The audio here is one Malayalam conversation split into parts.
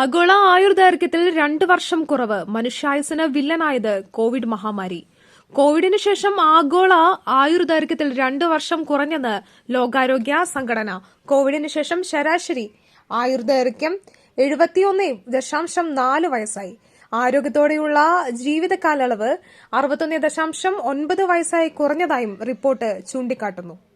ആഗോള ആയുർദൈർഘ്യത്തിൽ രണ്ട് വർഷം കുറവ്. മനുഷ്യായുസിന് വില്ലനായത് കോവിഡ് മഹാമാരി. കോവിഡിന് ശേഷം ആഗോള ആയുർദൈർഘ്യത്തിൽ രണ്ട് വർഷം കുറഞ്ഞെന്ന് ലോകാരോഗ്യ സംഘടന. കോവിഡിന് ശേഷം ശരാശരി ആയുർദൈർഘ്യം എഴുപത്തിയൊന്ന് ദശാംശം നാല് വയസ്സായി. ആരോഗ്യത്തോടെയുള്ള ജീവിത കാലയളവ് അറുപത്തൊന്ന് ദശാംശം ഒൻപത് വയസ്സായി കുറഞ്ഞതായും റിപ്പോർട്ട് ചൂണ്ടിക്കാട്ടുന്നു.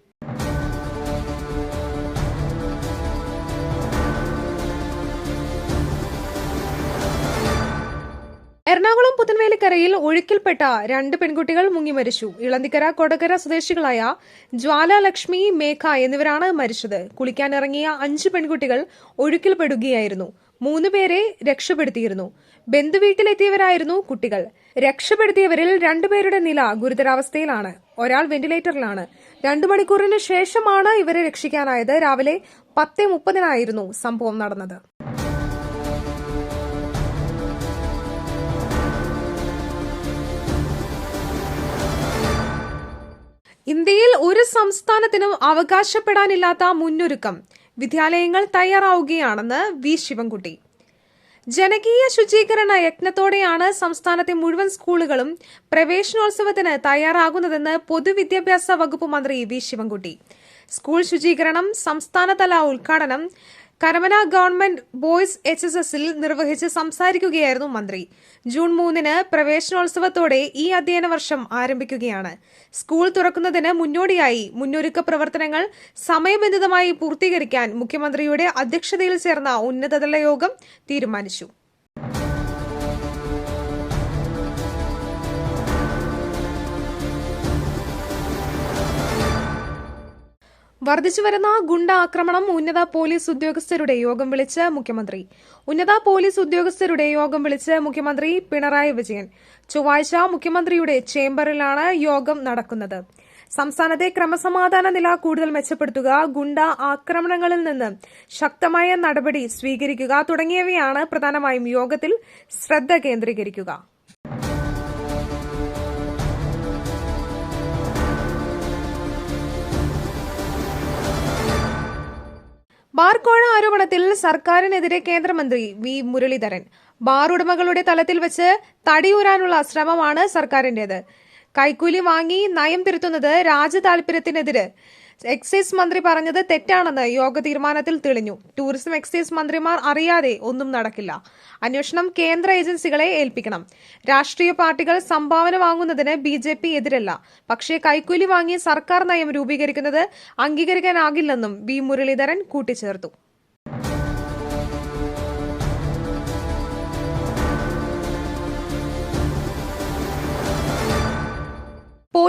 എറണാകുളം പുത്തൻവേലിക്കരയിൽ ഒഴുക്കിൽപ്പെട്ട രണ്ട് പെൺകുട്ടികൾ മുങ്ങി മരിച്ചു. ഇളന്തിക്കര കൊടകര സ്വദേശികളായ ജ്വാലലക്ഷ്മി മേഘ എന്നിവരാണ് മരിച്ചത്. കുളിക്കാനിറങ്ങിയ അഞ്ച് പെൺകുട്ടികൾ ഒഴുക്കിൽപ്പെടുകയായിരുന്നു. മൂന്ന് പേരെ രക്ഷപ്പെടുത്തിയിരുന്നു. ബന്ധുവീട്ടിലെത്തിയവരായിരുന്നു കുട്ടികൾ. രക്ഷപ്പെടുത്തിയവരിൽ രണ്ടുപേരുടെ നില ഗുരുതരാവസ്ഥയിലാണ്. ഒരാൾ വെന്റിലേറ്ററിലാണ്. രണ്ടു മണിക്കൂറിന് ശേഷമാണ് ഇവരെ രക്ഷിക്കാനായത്. രാവിലെ പത്ത് മുപ്പതിനായിരുന്നു സംഭവം നടന്നത്. ഇന്ത്യയിൽ ഒരു സംസ്ഥാനത്തിനും അവകാശപ്പെടാനില്ലാത്ത മുന്നൊരുക്കം. വിദ്യാലയങ്ങൾ തയ്യാറാവുകയാണെന്ന് വി. ശിവൻകുട്ടി. ജനകീയ ശുചീകരണ യജ്ഞത്തോടെയാണ് സംസ്ഥാനത്തെ മുഴുവൻ സ്കൂളുകളും പ്രവേശനോത്സവത്തിന് തയ്യാറാകുന്നതെന്ന് പൊതുവിദ്യാഭ്യാസ വകുപ്പ് മന്ത്രി വി. ശിവൻകുട്ടി. സ്കൂൾ ശുചീകരണം സംസ്ഥാനതല ഉദ്ഘാടനം Karamana government boys H S എസിൽ നിർവഹിച്ച് സംസാരിക്കുകയായിരുന്നു മന്ത്രി. ജൂൺ മൂന്നിന് പ്രവേശനോത്സവത്തോടെ ഈ അധ്യയന വർഷം ആരംഭിക്കുകയാണ്. സ്കൂൾ തുറക്കുന്നതിന് മുന്നോടിയായി മുന്നൊരുക്ക പ്രവർത്തനങ്ങൾ സമയബന്ധിതമായി പൂർത്തീകരിക്കാൻ മുഖ്യമന്ത്രിയുടെ അധ്യക്ഷതയിൽ ചേർന്ന ഉന്നതതല യോഗം തീരുമാനിച്ചു. വർദ്ധിച്ചുവരുന്ന ഗുണ്ട ആക്രമണം ഉന്നത പോലീസ് ഉദ്യോഗസ്ഥരുടെ യോഗം വിളിച്ച് മുഖ്യമന്ത്രി. ഉന്നത പോലീസ് ഉദ്യോഗസ്ഥരുടെ യോഗം വിളിച്ച് മുഖ്യമന്ത്രി പിണറായി വിജയൻ. ചൊവ്വാഴ്ച മുഖ്യമന്ത്രിയുടെ ചേംബറിലാണ് യോഗം നടക്കുന്നത്. സംസ്ഥാനത്തെ ക്രമസമാധാന നില കൂടുതൽ മെച്ചപ്പെടുത്തുക ഗുണ്ട ആക്രമണങ്ങളിൽ നിന്ന് ശക്തമായ നടപടി സ്വീകരിക്കുക തുടങ്ങിയവയാണ് പ്രധാനമായും യോഗത്തിൽ ശ്രദ്ധ കേന്ദ്രീകരിക്കുക. ബാർക്കോഴ ആരോപണത്തിൽ സർക്കാരിനെതിരെ കേന്ദ്രമന്ത്രി വി മുരളീധരൻ. ബാർ ഉടമകളുടെ തലത്തിൽ വെച്ച് തടിയൂരാനുള്ള ശ്രമമാണ് സർക്കാരിന്റേത്. കൈക്കൂലി വാങ്ങി നയം തിരുത്തുന്നത് രാജ്യതാൽപര്യത്തിനെതിരെ എക്സൈസ് മന്ത്രി പറഞ്ഞത് തെറ്റാണെന്ന് യോഗ തീരുമാനത്തിൽ തെളിഞ്ഞു. ടൂറിസം എക്സൈസ് മന്ത്രിമാർ അറിയാതെ ഒന്നും നടക്കില്ല. അന്വേഷണം കേന്ദ്ര ഏജൻസികളെ ഏൽപ്പിക്കണം. രാഷ്ട്രീയ പാർട്ടികൾ സംഭാവന വാങ്ങുന്നതിന് ബി ജെ പി എതിരല്ല. പക്ഷേ കൈക്കൂലി വാങ്ങി സർക്കാർ നയം രൂപീകരിക്കുന്നത് അംഗീകരിക്കാനാകില്ലെന്നും വി മുരളീധരൻ കൂട്ടിച്ചേർത്തു.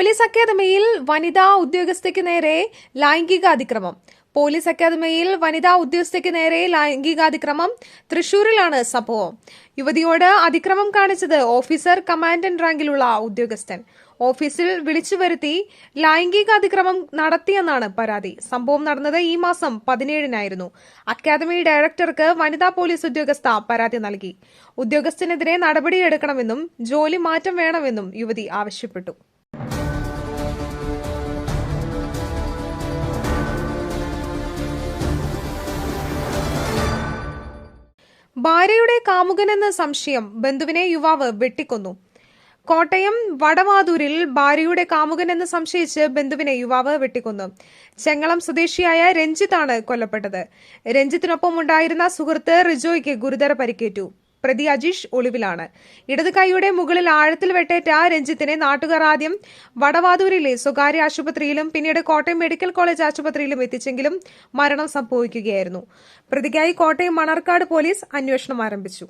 പോലീസ് അക്കാദമിയിൽ വനിതാ ഉദ്യോഗസ്ഥയ്ക്ക് നേരെ ലൈംഗിക അതിക്രമം പോലീസ് അക്കാദമിയിൽ വനിതാ ഉദ്യോഗസ്ഥയ്ക്ക് നേരെ ലൈംഗികാതിക്രമം തൃശൂരിലാണ് സംഭവം. യുവതിയോട് അതിക്രമം കാണിച്ചത് ഓഫീസർ കമാൻഡന്റ് റാങ്കിലുള്ള ഉദ്യോഗസ്ഥൻ. ഓഫീസിൽ വിളിച്ചു വരുത്തി ലൈംഗികാതിക്രമം നടത്തിയെന്നാണ് പരാതി. സംഭവം നടന്നത് ഈ മാസം പതിനേഴിനായിരുന്നു. അക്കാദമി ഡയറക്ടർക്ക് വനിതാ പോലീസ് ഉദ്യോഗസ്ഥ പരാതി നൽകി. ഉദ്യോഗസ്ഥനെതിരെ നടപടിയെടുക്കണമെന്നും ജോലി മാറ്റം വേണമെന്നും യുവതി ആവശ്യപ്പെട്ടു. ഭാര്യയുടെ കാമുകനെന്ന സംശയം ബന്ധുവിനെ യുവാവ് വെട്ടിക്കൊന്നു. കോട്ടയം വടവാതൂരിൽ ഭാര്യയുടെ കാമുകനെന്ന് സംശയിച്ച് ബന്ധുവിനെ യുവാവ് വെട്ടിക്കൊന്നു. ചെങ്ങളം സ്വദേശിയായ രഞ്ജിത്താണ് കൊല്ലപ്പെട്ടത്. രഞ്ജിത്തിനൊപ്പം ഉണ്ടായിരുന്ന സുഹൃത്ത് റിജോയ്ക്ക് ഗുരുതര പരിക്കേറ്റു. പ്രതി അജീഷ് ഒളിവിലാണ്. ഇടത് കൈയുടെ മുകളിൽ ആഴത്തിൽ വെട്ടേറ്റ രഞ്ജിത്തിനെ നാട്ടുകാർ ആദ്യം വടവാതൂരിലെ സ്വകാര്യ ആശുപത്രിയിലും പിന്നീട് കോട്ടയം മെഡിക്കൽ കോളേജ് ആശുപത്രിയിലും എത്തിച്ചെങ്കിലും മരണം സംഭവിക്കുകയായിരുന്നു. പ്രതിക്കായി കോട്ടയം മണർക്കാട് പോലീസ് അന്വേഷണം ആരംഭിച്ചു.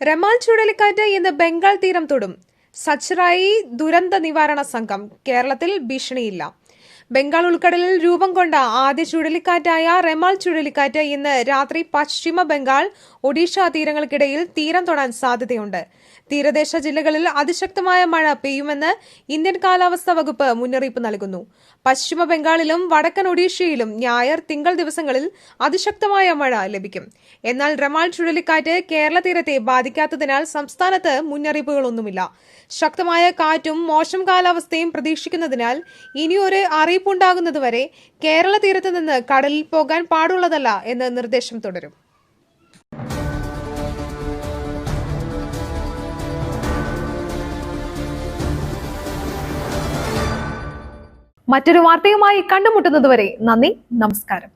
റമാൽ ചുഴലിക്കാറ്റ് ഇന്ന് ബംഗാൾ തീരം തൊടും. സച്റായി ദുരന്ത നിവാരണ സംഘം കേരളത്തിൽ ഭീഷണിയില്ല. ബംഗാൾ ഉൾക്കടലിൽ രൂപം കൊണ്ട ആദ്യ ചുഴലിക്കാറ്റായ റെമാൽ ചുഴലിക്കാറ്റ് ഇന്ന് രാത്രി പശ്ചിമ ബംഗാൾ ഒഡീഷ തീരങ്ങൾക്കിടയിൽ തീരം തൊടാൻ സാധ്യതയുണ്ട്. തീരദേശ ജില്ലകളിൽ അതിശക്തമായ മഴ പെയ്യുമെന്ന് ഇന്ത്യൻ കാലാവസ്ഥാ വകുപ്പ് മുന്നറിയിപ്പ് നൽകുന്നു. പശ്ചിമ ബംഗാളിലും വടക്കൻ ഒഡീഷയിലും ഞായർ തിങ്കൾ ദിവസങ്ങളിൽ അതിശക്തമായ മഴ ലഭിക്കും. എന്നാൽ റമാൽ ചുഴലിക്കാറ്റ് കേരള തീരത്തെ ബാധിക്കാത്തതിനാൽ സംസ്ഥാനത്ത് മുന്നറിയിപ്പുകളൊന്നുമില്ല. ശക്തമായ കാറ്റും മോശം കാലാവസ്ഥയും പ്രതീക്ഷിക്കുന്നതിനാൽ ഇനിയൊരു അറിയിപ്പുണ്ടാകുന്നതുവരെ കേരള തീരത്ത് നിന്ന് കടലിൽ പോകാൻ പാടുള്ളതല്ല എന്ന് നിർദ്ദേശം തുടരും. മറ്റൊരു വാർത്തയുമായി കണ്ടുമുട്ടുന്നതുവരെ നന്ദി നമസ്കാരം.